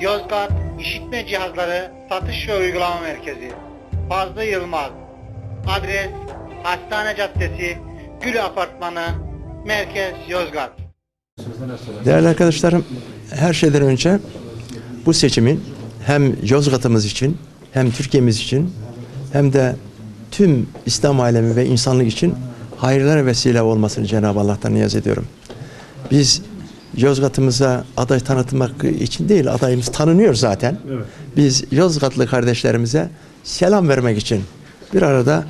Yozgat İşitme Cihazları Satış ve Uygulama Merkezi. Fazlı Yılmaz. Adres Hastane Caddesi, Gül Apartmanı, Merkez Yozgat. Değerli arkadaşlarım, her şeyden önce bu seçimin hem Yozgat'ımız için, hem Türkiye'miz için, hem de tüm İslam alemi ve insanlık için hayırlara vesile olmasını Cenab-ı Allah'tan niyaz ediyorum. Biz Yozgat'ımıza aday tanıtmak için değil, adayımız tanınıyor zaten. Biz Yozgatlı kardeşlerimize selam vermek için, bir arada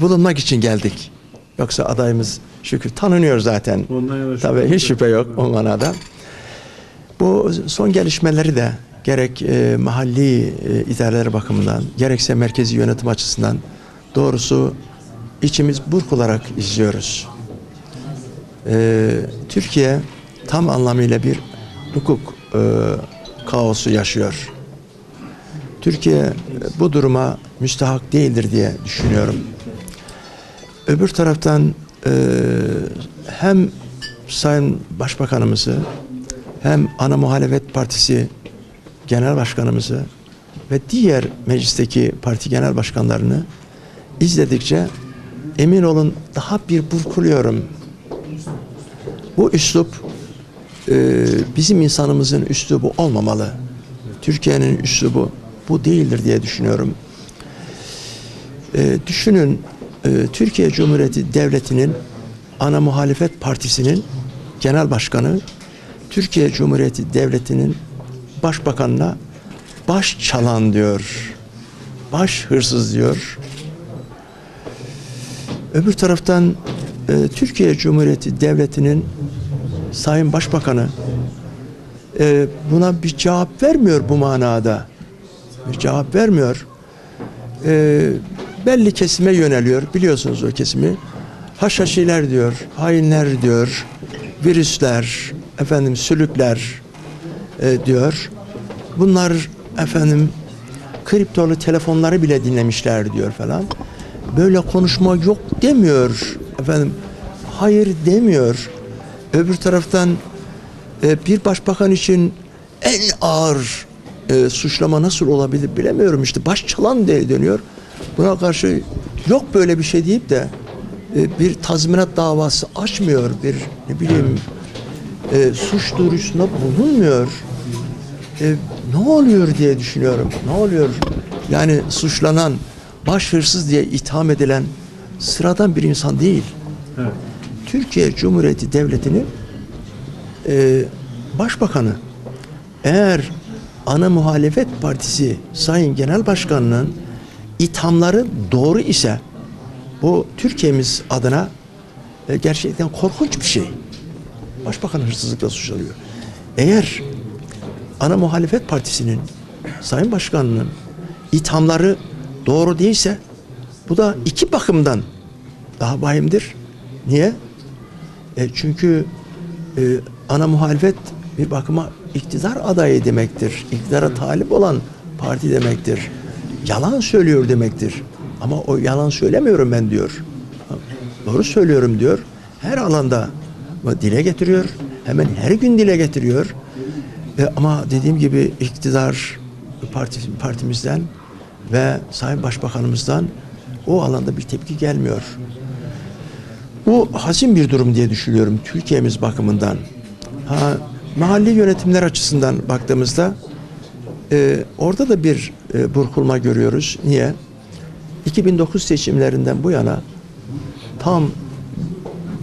bulunmak için geldik. Yoksa adayımız şükür tanınıyor zaten. Tabii hiç şüphe yok o manada. Bu son gelişmeleri de gerek e, mahalli e, idareler bakımından gerekse merkezi yönetim açısından doğrusu içimiz burkularak izliyoruz. E, Türkiye tam anlamıyla bir hukuk e, kaosu yaşıyor. Türkiye e, bu duruma müstahak değildir diye düşünüyorum. Öbür taraftan e, hem Sayın Başbakanımızı hem ana muhalefet partisi genel başkanımızı ve diğer meclisteki parti genel başkanlarını izledikçe emin olun daha bir burkuluyorum. Bu üslup e, bizim insanımızın üslubu olmamalı. Türkiye'nin üslubu bu değildir diye düşünüyorum. E, düşünün e, Türkiye Cumhuriyeti Devleti'nin ana muhalefet partisinin genel başkanı Türkiye Cumhuriyeti Devleti'nin başbakanına baş çalan diyor. Baş hırsız diyor. Öbür taraftan e, Türkiye Cumhuriyeti Devleti'nin Sayın Başbakanı e, buna bir cevap vermiyor bu manada. Bir cevap vermiyor. E, belli kesime yöneliyor. Biliyorsunuz o kesimi. Haşhaşiler diyor, hainler diyor, virüsler, efendim sülükler e, diyor. Bunlar efendim kriptolu telefonları bile dinlemişler diyor falan. Böyle konuşma yok demiyor efendim. Hayır demiyor. Öbür taraftan e, bir başbakan için en ağır e, suçlama nasıl olabilir bilemiyorum işte baş çalan diye dönüyor. Buna karşı yok böyle bir şey deyip de e, bir tazminat davası açmıyor bir ne bileyim suç duyurusunda bulunmuyor. Ne oluyor diye düşünüyorum. Ne oluyor? Yani suçlanan baş hırsız diye itham edilen sıradan bir insan değil. Evet. Türkiye Cumhuriyeti Devleti'nin e, başbakanı eğer ana muhalefet partisi Sayın Genel Başkanı'nın ithamları doğru ise bu Türkiye'miz adına e, gerçekten korkunç bir şey. Başbakan hırsızlıkla suçlanıyor. Eğer ana muhalefet partisinin Sayın Başkanı'nın ithamları doğru değilse bu da iki bakımdan daha vahimdir. Niye? E, çünkü e, ana muhalefet bir bakıma iktidar adayı demektir. İktidara talip olan parti demektir. Yalan söylüyor demektir. Ama o yalan söylemiyorum ben diyor. Doğru söylüyorum diyor. Her alanda dile getiriyor. Hemen her gün dile getiriyor. E, ama dediğim gibi iktidar parti, partimizden ve Sayın Başbakanımızdan o alanda bir tepki gelmiyor. Bu hazin bir durum diye düşünüyorum Türkiye'miz bakımından. Ha, mahalli yönetimler açısından baktığımızda e, orada da bir e, burkulma görüyoruz. Niye? 2009 seçimlerinden bu yana tam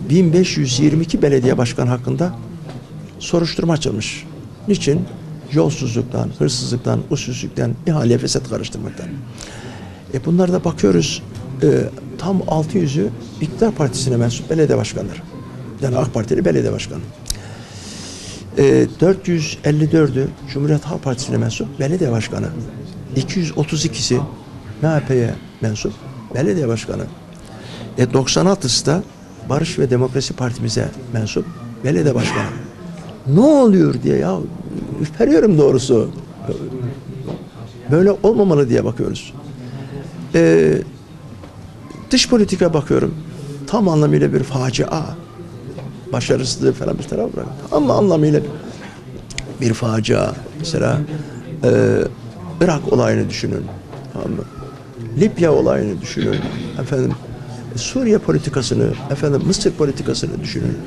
1522 belediye başkan hakkında soruşturma açılmış. Niçin? Yolsuzluktan, hırsızlıktan, usulsüzlükten, ihaleye fesat karıştırmaktan. E bunlara da bakıyoruz. E, tam 600'ü iktidar partisine mensup belediye başkanları. Yani AK Partili belediye başkanı. E, 454'ü Cumhuriyet Halk Partisi'ne mensup belediye başkanı. 232'si MHP'ye mensup belediye başkanı. E 96'sı da Barış ve Demokrasi Partimize mensup belediye başkanı. Ne oluyor diye ya ürperiyorum doğrusu. Böyle olmamalı diye bakıyoruz. E, dış politika bakıyorum. Tam anlamıyla bir facia. Başarısızlığı falan bir tarafa bırak. Tam anlamıyla bir facia. Mesela e, Irak olayını düşünün. Tamam mı? Libya olayını düşünün. Efendim Suriye politikasını, efendim Mısır politikasını düşünün.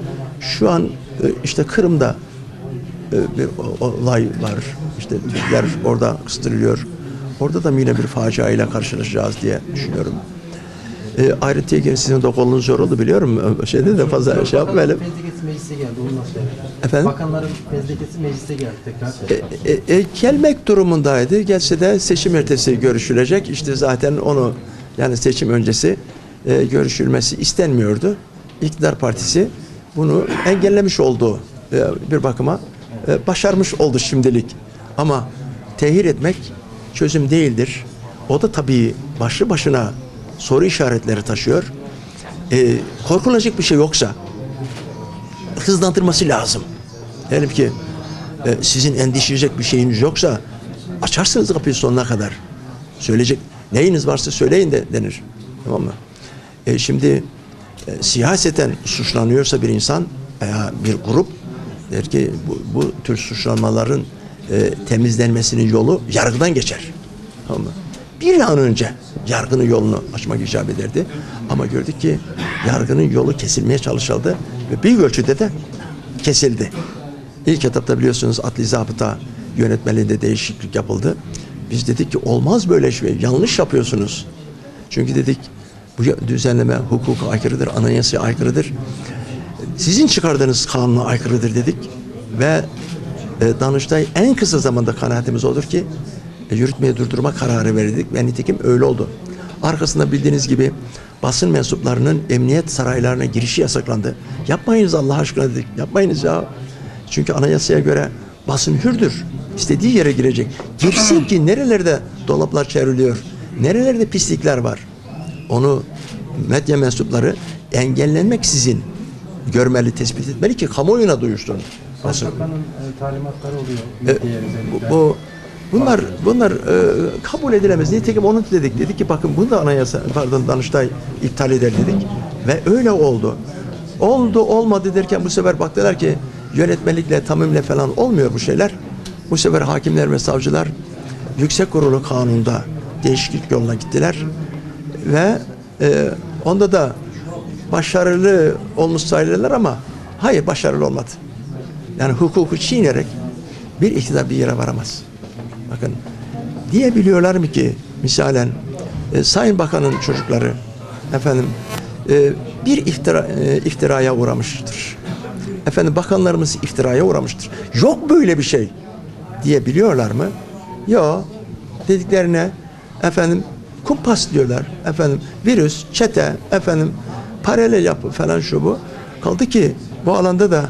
Şu an e, işte Kırım'da e, bir olay var. İşte Türkler orada kıstırılıyor. Orada da yine bir facia ile karşılaşacağız diye düşünüyorum. E, ayrıntıya girin sizin de kolunuz zor oldu biliyorum. Şeyde de fazla şey yapmayalım. Fezlekesi meclise geldi. Onu nasıl söyleyeyim? Efendim? Bakanların fezlekesi meclise geldi tekrar. E, e, e, gelmek durumundaydı. Gelse de seçim ertesi görüşülecek. İşte zaten onu yani seçim öncesi e, görüşülmesi istenmiyordu. İktidar Partisi bunu engellemiş oldu e, bir bakıma. E, başarmış oldu şimdilik. Ama tehir etmek çözüm değildir. O da tabii başlı başına soru işaretleri taşıyor. E, korkulacak bir şey yoksa hızlandırması lazım. Diyelim ki e, sizin endişeleyecek bir şeyiniz yoksa açarsınız kapıyı sonuna kadar. Söyleyecek neyiniz varsa söyleyin de denir. Tamam mı? E, şimdi e, siyaseten suçlanıyorsa bir insan veya bir grup der ki bu, bu tür suçlanmaların e, temizlenmesinin yolu yargıdan geçer. Tamam mı? Bir an önce yargının yolunu açmak icap ederdi. Ama gördük ki yargının yolu kesilmeye çalışıldı ve bir ölçüde de kesildi. İlk etapta biliyorsunuz adli zabıta yönetmeliğinde değişiklik yapıldı. Biz dedik ki olmaz böyle şey. Yanlış yapıyorsunuz. Çünkü dedik bu düzenleme hukuka aykırıdır, anayasaya aykırıdır. Sizin çıkardığınız kanuna aykırıdır dedik. Ve e, Danıştay en kısa zamanda kanaatimiz odur ki yürütmeyi durdurma kararı verildik ve nitekim öyle oldu. Arkasında bildiğiniz gibi basın mensuplarının emniyet saraylarına girişi yasaklandı. Yapmayınız Allah aşkına dedik. Yapmayınız ya. Çünkü anayasaya göre basın hürdür. İstediği yere girecek. Girsin ki nerelerde dolaplar çevriliyor. Nerelerde pislikler var. Onu medya mensupları engellenmeksizin görmeli, tespit etmeli ki kamuoyuna duyursun. Başbakanın e, talimatları oluyor. E, bu, bu bunlar bunlar e, kabul edilemez. Nitekim onu dedik. Dedik ki bakın bunu da anayasa pardon Danıştay iptal eder dedik. Ve öyle oldu. Oldu olmadı derken bu sefer baktılar ki yönetmelikle tamimle falan olmuyor bu şeyler. Bu sefer hakimler ve savcılar yüksek kurulu kanunda değişiklik yoluna gittiler. Ve e, onda da başarılı olmuş sayılırlar ama hayır başarılı olmadı. Yani hukuku çiğnerek bir iktidar bir yere varamaz. Bakın diyebiliyorlar mı ki misalen e, Sayın Bakan'ın çocukları efendim e, bir iftira, e, iftiraya uğramıştır. Efendim bakanlarımız iftiraya uğramıştır. Yok böyle bir şey diyebiliyorlar mı? Yok. Dediklerine efendim kumpas diyorlar. Efendim virüs, çete, efendim paralel yapı falan şu bu. Kaldı ki bu alanda da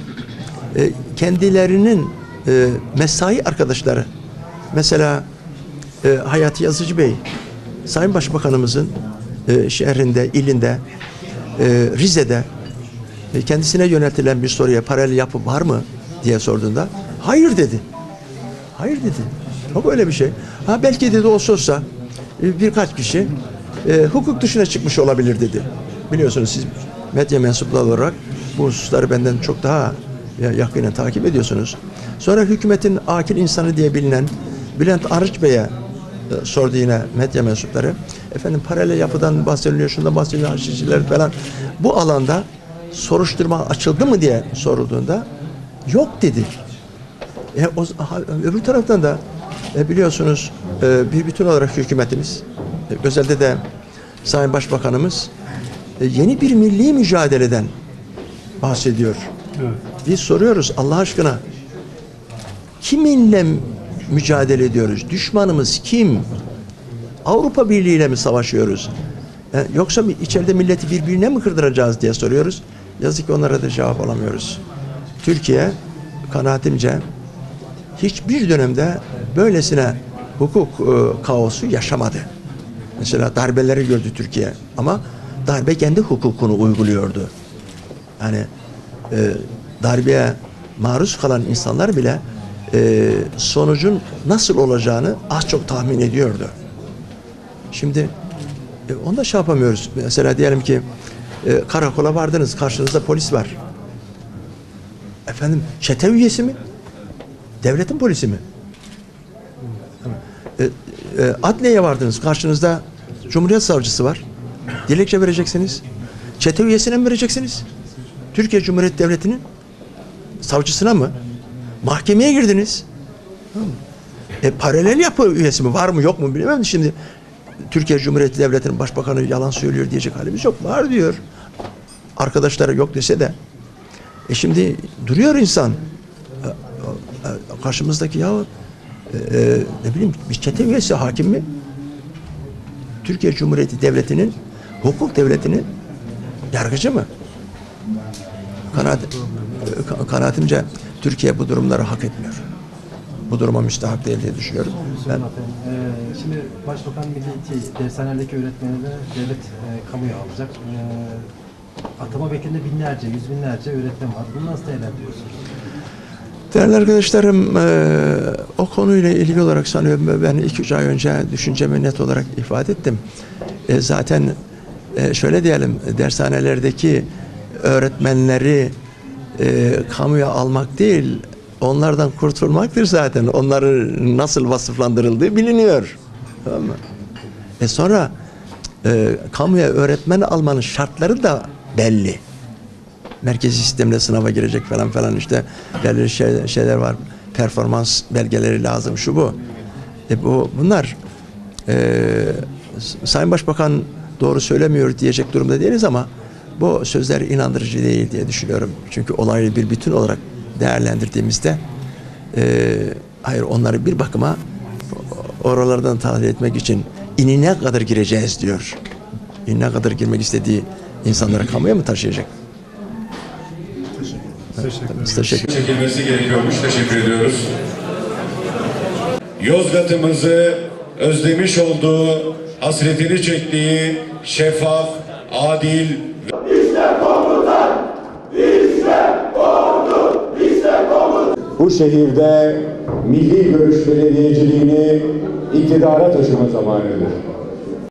e, kendilerinin e, mesai arkadaşları mesela e, Hayati Yazıcı Bey Sayın Başbakanımızın e, şehrinde, ilinde e, Rize'de e, kendisine yöneltilen bir soruya paralel yapı var mı diye sorduğunda hayır dedi. Hayır dedi. Yok öyle bir şey. Ha belki dedi olsa olsa e, birkaç kişi e, hukuk dışına çıkmış olabilir dedi. Biliyorsunuz siz medya mensupları olarak bu hususları benden çok daha ya- yakinen takip ediyorsunuz. Sonra hükümetin akil insanı diye bilinen Bülent Arıç Bey'e e, sordu yine medya mensupları. Efendim paralel yapıdan bahsediliyor, şundan bahsediliyor, haşişçiler falan. Bu alanda soruşturma açıldı mı diye sorulduğunda yok dedi. E, o, ha- öbür taraftan da e, biliyorsunuz e, bir bütün olarak hükümetimiz, e, özellikle de Sayın Başbakanımız e, yeni bir milli mücadeleden bahsediyor. Biz soruyoruz Allah aşkına kiminle mücadele ediyoruz? Düşmanımız kim? Avrupa Birliği ile mi savaşıyoruz? E, yoksa içeride milleti birbirine mi kırdıracağız diye soruyoruz. Yazık ki onlara da cevap alamıyoruz. Türkiye kanaatimce hiçbir dönemde böylesine hukuk e, kaosu yaşamadı. Mesela darbeleri gördü Türkiye ama darbe kendi hukukunu uyguluyordu. Yani e, darbeye maruz kalan insanlar bile e, sonucun nasıl olacağını az çok tahmin ediyordu. Şimdi e, onu da şey yapamıyoruz. Mesela diyelim ki e, karakola vardınız, karşınızda polis var. Efendim çete üyesi mi? Devletin polisi mi? E, e, adliyeye vardınız. Karşınızda Cumhuriyet Savcısı var. Dilekçe vereceksiniz. Çete üyesine mi vereceksiniz? Türkiye Cumhuriyeti Devleti'nin savcısına mı? Mahkemeye girdiniz. E, paralel yapı üyesi mi? Var mı yok mu bilemem. Şimdi Türkiye Cumhuriyeti Devleti'nin başbakanı yalan söylüyor diyecek halimiz yok. Var diyor. Arkadaşları yok dese de. E şimdi duruyor insan. E, e, e, Karşımızdaki ya e, ne bileyim bir çete üyesi hakim mi? Türkiye Cumhuriyeti Devleti'nin hukuk devletinin yargıcı mı? Kanaat, e, ka- kanaatimce Türkiye bu durumları hak etmiyor. Bu duruma müstahak değil diye düşünüyorum. Ben Efendim, e, şimdi Başbakan Milli şey, dershanelerdeki öğretmenleri devlet e, kamuya alacak. E, atama beklinde binlerce, yüz binlerce öğretmen var. Bunu nasıl değerlendiriyorsunuz? Değerli arkadaşlarım, eee, o konuyla ilgili olarak sanıyorum ben iki üç ay önce düşüncemi net olarak ifade ettim. E, zaten e, şöyle diyelim, dershanelerdeki öğretmenleri e, kamuya almak değil, onlardan kurtulmaktır zaten. Onların nasıl vasıflandırıldığı biliniyor. Tamam mı? E sonra e, kamuya öğretmen almanın şartları da belli merkezi sistemle sınava girecek falan falan işte belirli şey, şeyler var. Performans belgeleri lazım şu bu. E bu bunlar e, Sayın Başbakan doğru söylemiyor diyecek durumda değiliz ama bu sözler inandırıcı değil diye düşünüyorum. Çünkü olayı bir bütün olarak değerlendirdiğimizde e, hayır onları bir bakıma oralardan tahlil etmek için inine kadar gireceğiz diyor. İnine kadar girmek istediği insanları kamuya mı taşıyacak? Biz teşekkür çekilmesi gerekiyormuş. Teşekkür ediyoruz. Yozgat'ımızı özlemiş olduğu, hasretini çektiği şeffaf, adil bu şehirde milli görüş belediyeciliğini iktidara taşıma zamanıdır.